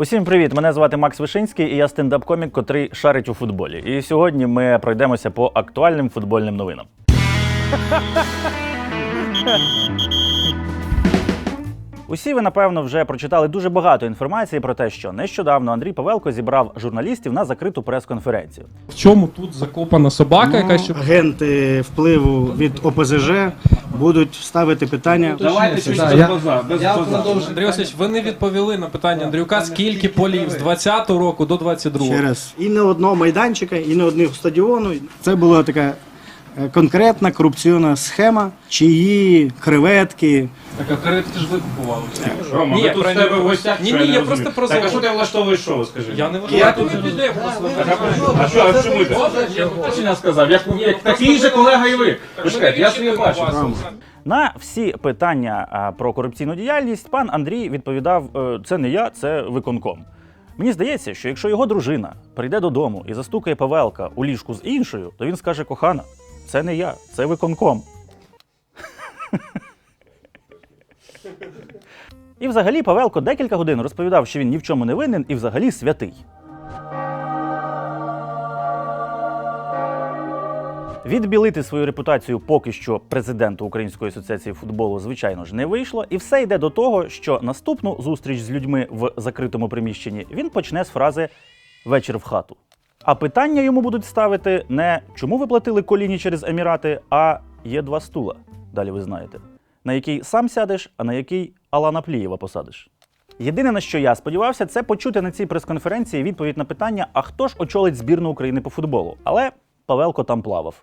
Усім привіт! Мене звати Макс Вишинський, і я стендап-комік, котрий шарить у футболі. І сьогодні ми пройдемося по актуальним футбольним новинам. Усі ви, напевно, вже прочитали дуже багато інформації про те, що нещодавно Андрій Павелко зібрав журналістів на закриту прес-конференцію. В чому тут закопана собака, яка щоб агенти впливу від ОПЗЖ будуть ставити питання. Давайте щось Да, без я- база, без. Андрій Васильович, ви не відповіли на питання Андрюка, скільки полів з 20-го року до 22-го? Ще раз. І не одного майданчика, і не одного стадіону. Це була така конкретна корупційна схема, чиї креветки. Так, а каретки ж ви купували. Рома, Ні, тут тебе в гостях. Ні, що ні, я розумію? просто про Так, а що ти влаштовуєш шоу, скажи? Я не Я піде. А що, а чому ти? Хто ж сказав? Як, як такий же колега і ви. Почекайте, я ж не бачу. На всі питання а, про корупційну діяльність пан Андрій відповідав: «Е, це не я, це виконком. Мені здається, що якщо його дружина прийде додому і застукає Павелка у ліжку з іншою, то він скаже: кохана, це не я, це виконком. І взагалі Павелко декілька годин розповідав, що він ні в чому не винен і взагалі святий. Відбілити свою репутацію поки що президенту Української асоціації футболу, звичайно ж, не вийшло, і все йде до того, що наступну зустріч з людьми в закритому приміщенні він почне з фрази вечір в хату. А питання йому будуть ставити не чому ви платили коліні через Емірати, а є два стула. Далі ви знаєте, на який сам сядеш, а на який Алана Плієва посадиш. Єдине, на що я сподівався, це почути на цій прес-конференції відповідь на питання, а хто ж очолить збірну України по футболу. Але Павелко там плавав.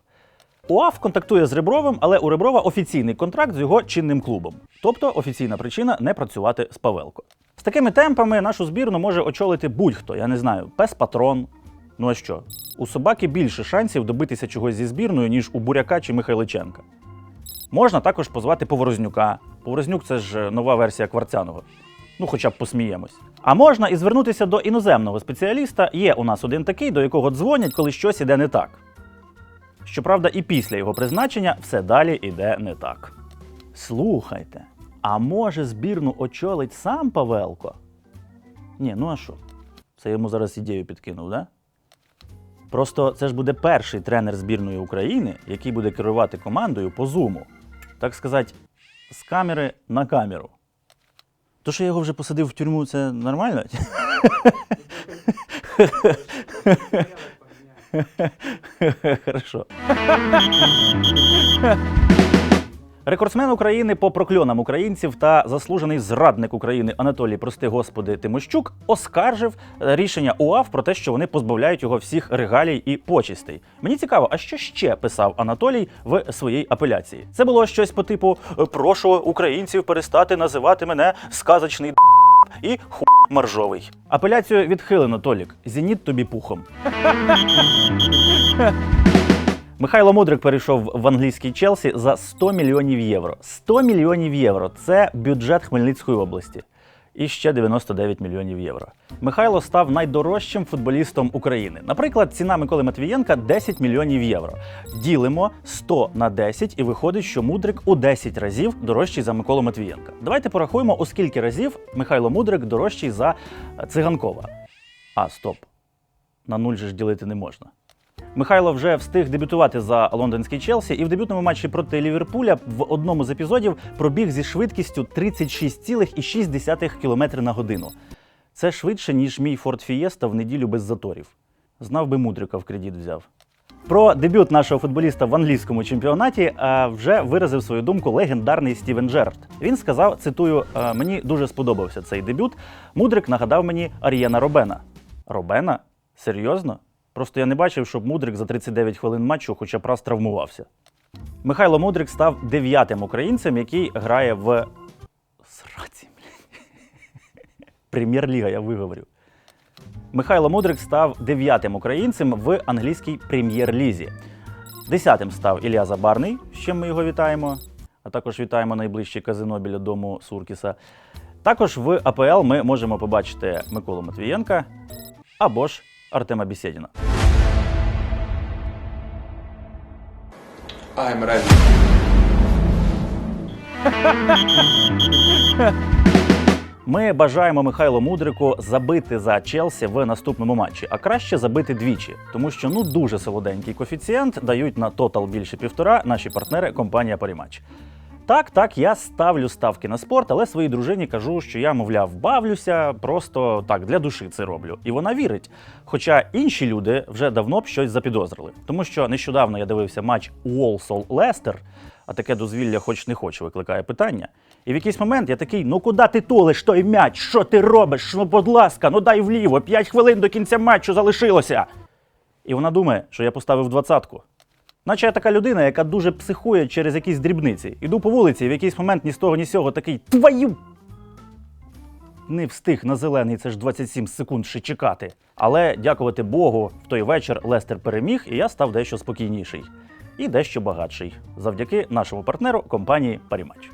УАФ контактує з Ребровим, але у Реброва офіційний контракт з його чинним клубом. Тобто офіційна причина не працювати з Павелко. З такими темпами нашу збірну може очолити будь-хто, я не знаю, пес патрон. Ну а що? У собаки більше шансів добитися чогось зі збірною, ніж у Буряка чи Михайличенка. Можна також позвати Поворознюка. Поворознюк це ж нова версія Кварцяного. Ну, хоча б посміємось. А можна і звернутися до іноземного спеціаліста. Є у нас один такий, до якого дзвонять, коли щось іде не так. Щоправда, і після його призначення все далі іде не так. Слухайте, а може збірну очолить сам Павелко? Ні, ну а що? Це йому зараз ідею підкинув, да? Просто це ж буде перший тренер збірної України, який буде керувати командою по зуму. Так сказати, з камери на камеру. То, що я його вже посадив в тюрму, це нормально? Хорошо. Рекордсмен України по прокльонам українців та заслужений зрадник України Анатолій, прости господи, Тимощук оскаржив е, рішення УАФ про те, що вони позбавляють його всіх регалій і почестей. Мені цікаво, а що ще писав Анатолій в своїй апеляції? Це було щось по типу: прошу українців перестати називати мене сказочний і ху маржовий. Апеляцію відхилено, Толік. Зеніт тобі пухом. Михайло Мудрик перейшов в англійський Челсі за 100 мільйонів євро. 100 мільйонів євро це бюджет Хмельницької області. І ще 99 мільйонів євро. Михайло став найдорожчим футболістом України. Наприклад, ціна Миколи Матвієнка 10 мільйонів євро. Ділимо 100 на 10 і виходить, що Мудрик у 10 разів дорожчий за Миколу Матвієнка. Давайте порахуємо, у скільки разів Михайло Мудрик дорожчий за е, Циганкова. А, стоп. На нуль же ж ділити не можна. Михайло вже встиг дебютувати за лондонський Челсі, і в дебютному матчі проти Ліверпуля в одному з епізодів пробіг зі швидкістю 36,6 км на годину. Це швидше, ніж мій Ford Fiesta в неділю без заторів. Знав би мудрика в кредит взяв. Про дебют нашого футболіста в англійському чемпіонаті вже виразив свою думку легендарний Стівен Джерард. Він сказав: цитую: «Е, мені дуже сподобався цей дебют. Мудрик нагадав мені Ар'єна Робена. Робена? Серйозно? Просто я не бачив, щоб Мудрик за 39 хвилин матчу хоча б раз травмувався. Михайло Мудрик став дев'ятим українцем, який грає в Сраці. Прем'єр-ліга, я виговорю. Михайло Мудрик став дев'ятим українцем в англійській прем'єр-лізі. Десятим став Ілля Забарний, з чим ми його вітаємо. А також вітаємо найближче казино біля дому Суркіса. Також в АПЛ ми можемо побачити Миколу Матвієнка або ж Артема Бісєдіна. I'm ready. Ми бажаємо Михайлу Мудрику забити за Челсі в наступному матчі, а краще забити двічі, тому що ну дуже солоденький коефіцієнт дають на тотал більше півтора наші партнери компанія Паріматч. Так, так, я ставлю ставки на спорт, але своїй дружині кажу, що я, мовляв, бавлюся, просто так для душі це роблю. І вона вірить. Хоча інші люди вже давно б щось запідозрили. Тому що нещодавно я дивився матч Уолсол Лестер, а таке дозвілля хоч не хоч викликає питання. І в якийсь момент я такий: ну куди ти тулиш той м'яч? Що ти робиш? Ну, будь ласка, ну дай вліво, п'ять хвилин до кінця матчу залишилося. І вона думає, що я поставив двадцятку. Наче я така людина, яка дуже психує через якісь дрібниці. Іду по вулиці, і в якийсь момент ні з того, ні з сього такий твою. Не встиг на зелений, це ж 27 секунд ще чекати. Але дякувати Богу, в той вечір Лестер переміг, і я став дещо спокійніший і дещо багатший завдяки нашому партнеру компанії Парімач.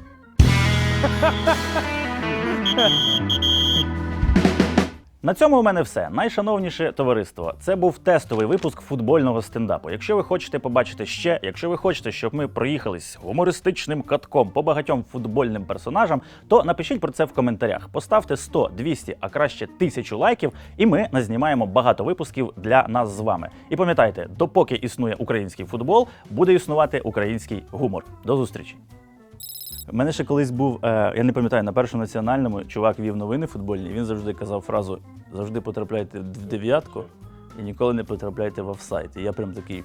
На цьому у мене все. Найшановніше товариство. Це був тестовий випуск футбольного стендапу. Якщо ви хочете побачити ще, якщо ви хочете, щоб ми проїхались гумористичним катком по багатьом футбольним персонажам, то напишіть про це в коментарях. Поставте 100, 200, а краще 1000 лайків, і ми назнімаємо багато випусків для нас з вами. І пам'ятайте, допоки існує український футбол, буде існувати український гумор. До зустрічі! У мене ще колись був, е, я не пам'ятаю, на першому національному чувак вів новини футбольні. Він завжди казав фразу: завжди потрапляйте в дев'ятку і ніколи не потрапляйте в офсайт. І я прям такий.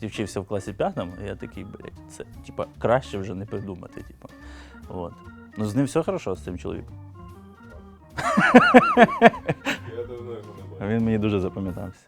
Я вчився в класі п'ятому, і я такий, блядь, це типа краще вже не придумати. Типа. От. Ну з ним все хорошо з цим чоловіком. Я давно його не бачив. Він мені дуже запам'ятався.